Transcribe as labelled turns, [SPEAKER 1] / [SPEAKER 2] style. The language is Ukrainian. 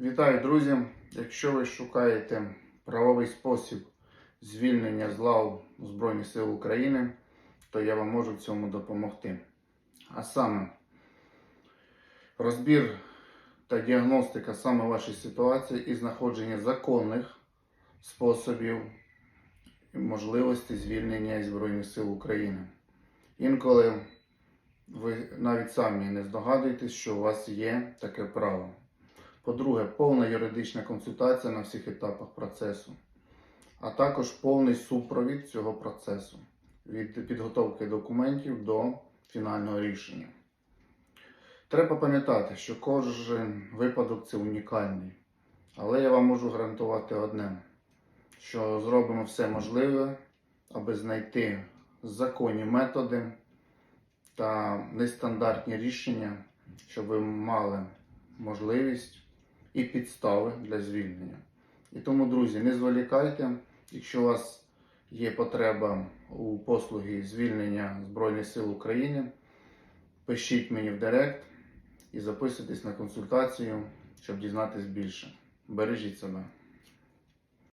[SPEAKER 1] Вітаю, друзі! Якщо ви шукаєте правовий спосіб звільнення з лав Збройних сил України, то я вам можу в цьому допомогти. А саме розбір та діагностика саме вашої ситуації і знаходження законних способів і можливості звільнення із Збройних сил України. Інколи ви навіть самі не здогадуєтесь, що у вас є таке право. По-друге, повна юридична консультація на всіх етапах процесу, а також повний супровід цього процесу від підготовки документів до фінального рішення. Треба пам'ятати, що кожен випадок це унікальний, але я вам можу гарантувати одне, що зробимо все можливе, аби знайти законні методи та нестандартні рішення, щоб ви мали можливість і підстави для звільнення. І тому, друзі, не зволікайте, якщо у вас є потреба у послуги звільнення Збройних сил України, пишіть мені в Директ і записуйтесь на консультацію, щоб дізнатись більше. Бережіть себе.